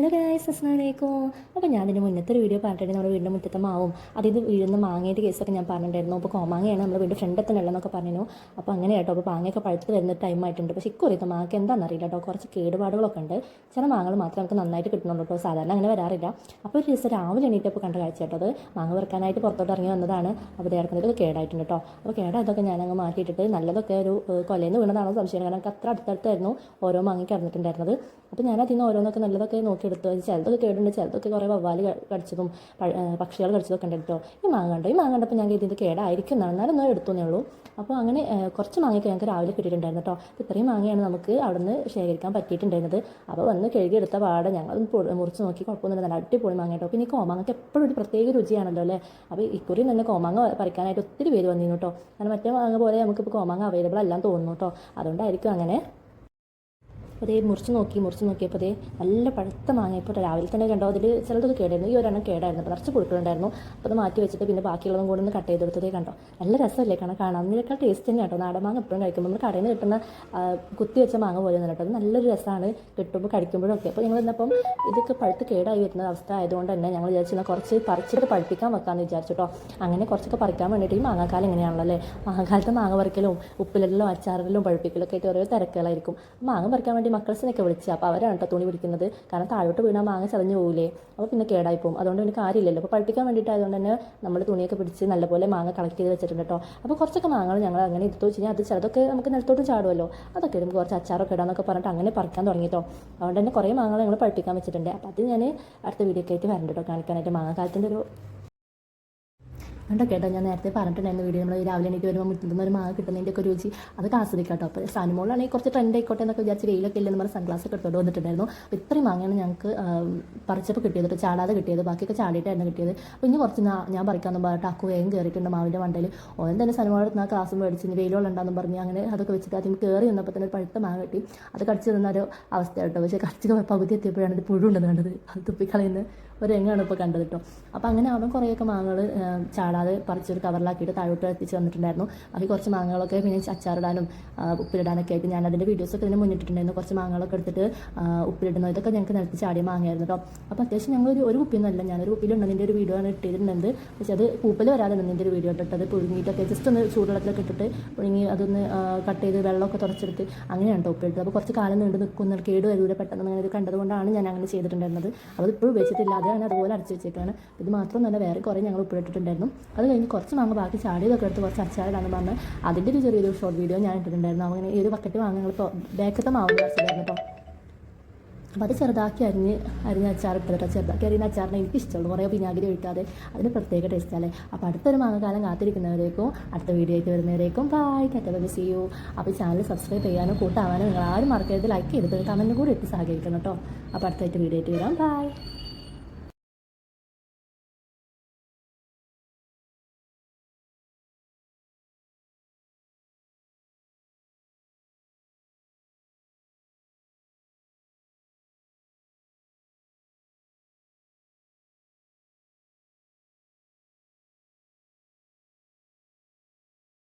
Hello guys അസ്ലാമലൈക്കും അപ്പോൾ ഞാൻ ഇതിന്റെ മുന്നത്തെ ഒരു വീഡിയോ പറഞ്ഞിട്ടുണ്ടെങ്കിൽ നമ്മുടെ വീടിന്റെ മുറ്റത്തെ മാവും. അതായത് വീഴുന്ന മാങ്ങയുടെ കേസൊക്കെ ഞാൻ പറഞ്ഞിട്ടുണ്ടായിരുന്നു. അപ്പോൾ കോമാങ്ങയാണ് നമ്മുടെ വീടിന്റെ ഫ്രണ്ട് തന്നെ ഉള്ളതെന്നൊക്കെ പറഞ്ഞു അപ്പോൾ അങ്ങനെ കേട്ടോ അപ്പോൾ മാങ്ങയൊക്കെ പഴുത്ത് വരുന്ന ടൈം ആയിട്ടുണ്ട്. പക്ഷേ ഇക്കുറിയത്തെ മാങ്ങ എന്താണെന്ന് അറിയില്ല കേട്ടോ കുറച്ച് കേടുപാടുകളൊക്കെ ഉണ്ട്. ചില മാങ്ങകൾ മാത്രമേ നമുക്ക് നന്നായിട്ട് കിട്ടുന്നുള്ളൂ കേട്ടോ സാധാരണ അങ്ങനെ വരാറില്ല. അപ്പോൾ ഒരു ദിവസം രാവിലെ എണീറ്റപ്പോൾ കണ്ട കാഴ്ച കേട്ടോ അത്. മാങ്ങ വെറുക്കാനായിട്ട് പുറത്തോട്ട് ഇറങ്ങി വന്നതാണ്. അപ്പോൾ ഇറക്കുന്നതൊക്കെ കേടായിട്ടുണ്ട് കേട്ടോ അപ്പോൾ കേടായതൊക്കെ ഞാനങ്ങ് മാറ്റിയിട്ടിട്ട് നല്ലതൊക്കെ ഒരു കൊലയിൽ നിന്ന് വീണതാണോ സംശയം കാരണം എനിക്ക് അത്ര അടുത്തടുത്തായിരുന്നു ഓരോ മാങ്ങയ്ക്ക് കിടന്നിട്ടുണ്ടായിരുന്നത്. അപ്പോൾ ഞാൻ അതിൽ നിന്ന് ഓരോന്നൊക്കെ നല്ലതൊക്കെ നോക്കിയെടുത്തു അത് ചിലതൊക്കെ കേടുണ്ട് ചിലതൊക്കെ കുറേ വവ്വാൽ ക- കടിച്ചതും പക്ഷികൾ കടിച്ചതൊക്കെ ഉണ്ട് കേട്ടോ. ഈ മാങ്ങ കണ്ടോ ഈ മാങ്ങ കണ്ടപ്പോൾ ഞാൻ ഇതിന്റെ കേടായിരിക്കും എന്നാണ്. എന്നാലും ഒന്നും എടുത്തുന്നേ ഉള്ളൂ. അപ്പോൾ അങ്ങനെ കുറച്ച് മാങ്ങയൊക്കെ ഞങ്ങൾക്ക് രാവിലെ കിട്ടിയിട്ടുണ്ടായിരുന്നു കേട്ടോ. ഇത്രയും മാങ്ങയാണ് നമുക്ക് അവിടെ നിന്ന് ശേഖരിക്കാൻ പറ്റിയിട്ടുണ്ടായിരുന്നത്. അപ്പോൾ വന്ന് കഴുകിയെടുത്ത പാടെ ഞങ്ങൾ മുറിച്ച് നോക്കി കുഴപ്പമൊന്നുമില്ല. നല്ല അടിപൊളി മാങ്ങ കേട്ടോ. പിന്നെ ഈ കോമാങ്ങക്ക് എപ്പോഴും ഒരു പ്രത്യേക രുചിയാണല്ലോ അല്ലേ? അപ്പോൾ ഇക്കുറി തന്നെ കോമാങ്ങ പറിക്കാനായിട്ട് ഒത്തിരി പേര് വന്നിരുന്നു കേട്ടോ. കാരണം മറ്റേ മാങ്ങ പോലെ നമുക്കിപ്പോൾ കോമാങ്ങ അവൈലബിൾ അല്ലാന്ന് തോന്നുന്നു കേട്ടോ. അതുകൊണ്ടായിരിക്കും അങ്ങനെ അപ്പോൾ അതേ മുറിച്ച് നോക്കി മുറിച്ച് നോക്കിയപ്പോൾ അതേ നല്ല പഴുത്ത മാങ്ങ. ഇപ്പോൾ രാവിലെ തന്നെ കണ്ടോ അതിൽ ചിലതൊക്കെ കേടായിരുന്നു. ഈ ഒരെണ്ണം കേടായിരുന്നു. അപ്പോൾ നിറച്ച് പുഴുക്കളുണ്ടായിരുന്നു അപ്പോൾ അത് മാറ്റി വെച്ചിട്ട് പിന്നെ ബാക്കിയുള്ളതും കൂടെ ഒന്ന് കട്ട് ചെയ്തെടുത്തതേ കണ്ടോ. നല്ല രസമല്ലേ കാണാൻ. അതിനേക്കാൾ ടേസ്റ്റ് തന്നെ കേട്ടോ. നാടൻ മാങ്ങ എപ്പോഴും കഴിക്കുമ്പോൾ നമ്മൾ കടയിൽ നിന്ന് കിട്ടുന്ന കുത്തി വെച്ച മാങ്ങ പോലെ കേട്ടോ. അത് നല്ലൊരു രസമാണ് കിട്ടുമ്പോൾ കഴിക്കുമ്പോഴൊക്കെ. അപ്പോൾ ഞങ്ങൾ ഇന്നപ്പം ഇതൊക്കെ പഴുത്ത് കേടായി വരുന്ന അവസ്ഥ ആയതുകൊണ്ട് തന്നെ ഞങ്ങൾ വിചാരിച്ചിരുന്ന കുറച്ച് പറിച്ചിട്ട് പഴുപ്പിക്കാൻ വെക്കാമെന്ന് വിചാരിച്ചു കേട്ടോ. അങ്ങനെ കുറച്ചൊക്കെ പറിക്കാൻ വേണ്ടിയിട്ട് ഈ മാങ്ങാക്കാലം എങ്ങനെയാണല്ലോ അല്ലേ? മാങ്ങാക്കാലത്ത് മാങ്ങ പറിക്കലും ഉപ്പിലെല്ലാം അച്ചാറിലും പഴുപ്പിക്കലും ഒക്കെ ആയിട്ട് ഓരോ തിരക്കുകളായിരിക്കും. മാങ്ങ പറിക്കാൻ വേണ്ടി മക്കൾസിനൊക്കെ വിളിച്ച് അപ്പോൾ അവരാണ് കേട്ടോ തുണി പിടിക്കുന്നത്. കാരണം താഴോട്ട് വീണാൽ മാങ്ങ ചതഞ്ഞു പോകില്ലേ അപ്പോൾ പിന്നെ കേടായി പോകും. അതുകൊണ്ട് എനിക്ക് കാര്യമില്ലല്ലോ. അപ്പോൾ പഴുപ്പിക്കാൻ വേണ്ടിയിട്ട് ആയതുകൊണ്ട് തന്നെ നമ്മൾ തുണിയൊക്കെ പിടിച്ച് നല്ലപോലെ മാങ്ങ കളക്ട് ചെയ്ത് വെച്ചിട്ടുണ്ട് കേട്ടോ അപ്പോൾ കുറച്ചൊക്കെ മാങ്ങകൾ ഞങ്ങൾ അങ്ങനെ എടുത്തു വെച്ച് കഴിഞ്ഞാൽ അത് ചിലതൊക്കെ നമുക്ക് നിലത്തോട്ട് ചാടുമല്ലോ അതൊക്കെ നമുക്ക് കുറച്ച് അച്ചാറൊക്കെ ഇടാന്നൊക്കെ പറഞ്ഞിട്ട് അങ്ങനെ പറിക്കാൻ തുടങ്ങിട്ടോ അതുകൊണ്ട് തന്നെ കുറേ മാങ്ങകൾ ഞങ്ങൾ പഴുപ്പിക്കാൻ വെച്ചിട്ടുണ്ട്. അപ്പോൾ അത് ഞാൻ അടുത്ത വീഡിയോ ഒക്കെ കേട്ടോ കാണിക്കാനായിട്ട് മാങ്ങാക്കാലത്തിന്റെ ഒരു കണ്ടോ കേട്ടോ? ഞാൻ നേരത്തെ പറഞ്ഞിട്ടുണ്ടായിരുന്നു വീഡിയോ നമ്മൾ രാവിലെ എനിക്ക് വരുമ്പോൾ മുറ്റുന്ന ഒരു മാങ്ങ കിട്ടുന്നതിന്റെ ഒക്കെ രുചി അതൊക്കെ ആസ്വദിക്കാം കേട്ടോ. അപ്പോൾ സാനിമോളാണെങ്കിൽ കുറച്ച് ട്രെൻഡ് ആയിക്കോട്ടെ എന്നൊക്കെ വിചാരിച്ച് വെയിലൊക്കെ ഇല്ലെന്ന് പറഞ്ഞ സൺഗ്ലാസ് ഒക്കെ എടുത്തോണ്ട് വന്നിട്ടുണ്ടായിരുന്നു. അപ്പോൾ ഇത്രയും മാങ്ങയാണ് ഞങ്ങൾക്ക് പറിച്ചപ്പോൾ കിട്ടിയത് കേട്ടോ. ചാടാതെ കിട്ടിയത്. ബാക്കിയൊക്കെ ചാടിയിട്ടായിരുന്നു കിട്ടിയത്. അപ്പോൾ ഇനി കുറച്ച് ഞാൻ പറിക്കാമെന്ന് പറഞ്ഞിട്ട് അക്കു വേഗം കയറിയിട്ടുണ്ട് മാവിന്റെ മണ്ടയിൽ ഓൻ തന്നെ സനിമോളെടുത്ത് ആ ക്ലാസ് മേടിച്ച് ഇനി വെയിലുണ്ടാന്ന് പറഞ്ഞ് അങ്ങനെ അതൊക്കെ വെച്ചിട്ട് അതിന് കയറി വന്നപ്പോൾ തന്നെ ഒരു പഴുത്ത മാങ്ങ കിട്ടി. അത് കടിച്ചു തന്ന ഒരു അവസ്ഥ പക്ഷേ കടിച്ച് പകുതി എത്തിയപ്പോഴാണ് ഇത് പുഴുണ്ടെന്ന് കണ്ടത്. അത് തുപ്പിക്കളയുന്ന ഒരു രംഗമാണ് ഇപ്പോൾ കണ്ടത് കേട്ടോ അപ്പോൾ അങ്ങനെ അവൻ കുറേയൊക്കെ മാങ്ങകൾ ചാടാതെ പറിച്ചൊരു കവറിലാക്കിയിട്ട് താഴോട്ട് എത്തിച്ച് വന്നിട്ടുണ്ടായിരുന്നു. അതിൽ കുറച്ച് മാങ്ങകളൊക്കെ പിന്നെ അച്ചാറിടാനും ഉപ്പിലിടാനൊക്കെ ആയിട്ട് ഞാൻ അതിന്റെ വീഡിയോസൊക്കെ ഇതിന് മുന്നിട്ടിട്ടുണ്ടായിരുന്നു. കുറച്ച് മാങ്ങകളൊക്കെ എടുത്തിട്ട് ഉപ്പിലിടുന്നു. ഇതൊക്കെ ഞങ്ങൾക്ക് നിലത്ത് ചാടിയ മാങ്ങയായിരുന്നു കേട്ടോ അപ്പോൾ അത്യാവശ്യം ഞങ്ങൾ ഒരു ഒരു കുപ്പിയൊന്നുമല്ല ഞാനൊരു കുപ്പിയിലുണ്ടതിന്റെ ഒരു വീഡിയോ ആണ് ഇട്ടിരുന്നത്. പക്ഷേ അത് പൂപ്പൽ വരാതെ നിന്നിന്റെ ഒരു വീഡിയോ ഇട്ടിട്ട് അത് പുഴുങ്ങിയിട്ടൊക്കെ ജസ്റ്റ് ഒന്ന് ചൂടുവെള്ളത്തിലൊക്കെ ഇട്ടിട്ട് പുഴുങ്ങി അതൊന്ന് കട്ട് ചെയ്ത് വെള്ളമൊക്കെ തുറച്ചെടുത്ത് അങ്ങനെയാണ് കേട്ടോ ഉപ്പിലിട്ടത്. അപ്പോൾ കുറച്ച് കാലം നീണ്ട് നിൽക്കുന്ന കേട് വരൂല പെട്ടെന്ന് അങ്ങനെ ഇത് കണ്ടതുകൊണ്ടാണ് ഞാൻ അങ്ങനെ ചെയ്തിട്ടുണ്ടായിരുന്നത്. അത് ഇപ്പോഴും ഉപയോഗിച്ചിട്ടില്ല. അത് ഞാൻ അതുപോലെ അടച്ചു വെച്ചേക്കാണ് ഇത് മാത്രം തന്നെ വേറെ കുറേ ഞങ്ങൾ ഉപ്പിട്ടിട്ടുണ്ടായിരുന്നു അത് കഴിഞ്ഞ് കുറച്ച് മാങ്ങ ബാക്കി ചാടിയതൊക്കെ എടുത്ത് കുറച്ച് അച്ചാറിടാന്ന് പറഞ്ഞ് അതിന്റെ ഒരു ചെറിയൊരു ഷോർട്ട് വീഡിയോ ഞാൻ ഇട്ടിട്ടുണ്ടായിരുന്നു. അങ്ങനെ ഈ ഒരു ബക്കറ്റ് മാങ്ങ ഞങ്ങൾ ബേക്കത്തെ മാവ് അരച്ചിട്ടായിരുന്നു കേട്ടോ. അപ്പോൾ അത് ചെറുതാക്കി അരിഞ്ഞ് അരിഞ്ഞ അച്ചാർ ഇട്ടത് ചെറുതാക്കി അരിഞ്ഞ അച്ചാറിന് എനിക്ക് ഇഷ്ടമുള്ളൂ. കുറേ വിനാഗിരി ഒഴിക്കാതെ അതിന് പ്രത്യേക ടേസ്റ്റ് അല്ലേ? അപ്പോൾ അടുത്തൊരു മാങ്ങക്കാലം കാത്തിരിക്കുന്നവരേക്കും അടുത്ത വീഡിയോ ആയിട്ട് വരുന്നവരേക്കും ബായ് കറ്റബൽ സി യു അപ്പോൾ ചാനൽ സബ്സ്ക്രൈബ് ചെയ്യാനും കൂട്ടാവാനും നിങ്ങൾ ആരും മറക്കരുത്. ലൈക്ക് ചെയ്തിട്ട് കമന്റും കൂടി ഇട്ട് സഹകരിക്കണം കേട്ടോ. അപ്പോൾ അടുത്തായിട്ട് വീഡിയോ ആയിട്ട് വരാം. ബായ്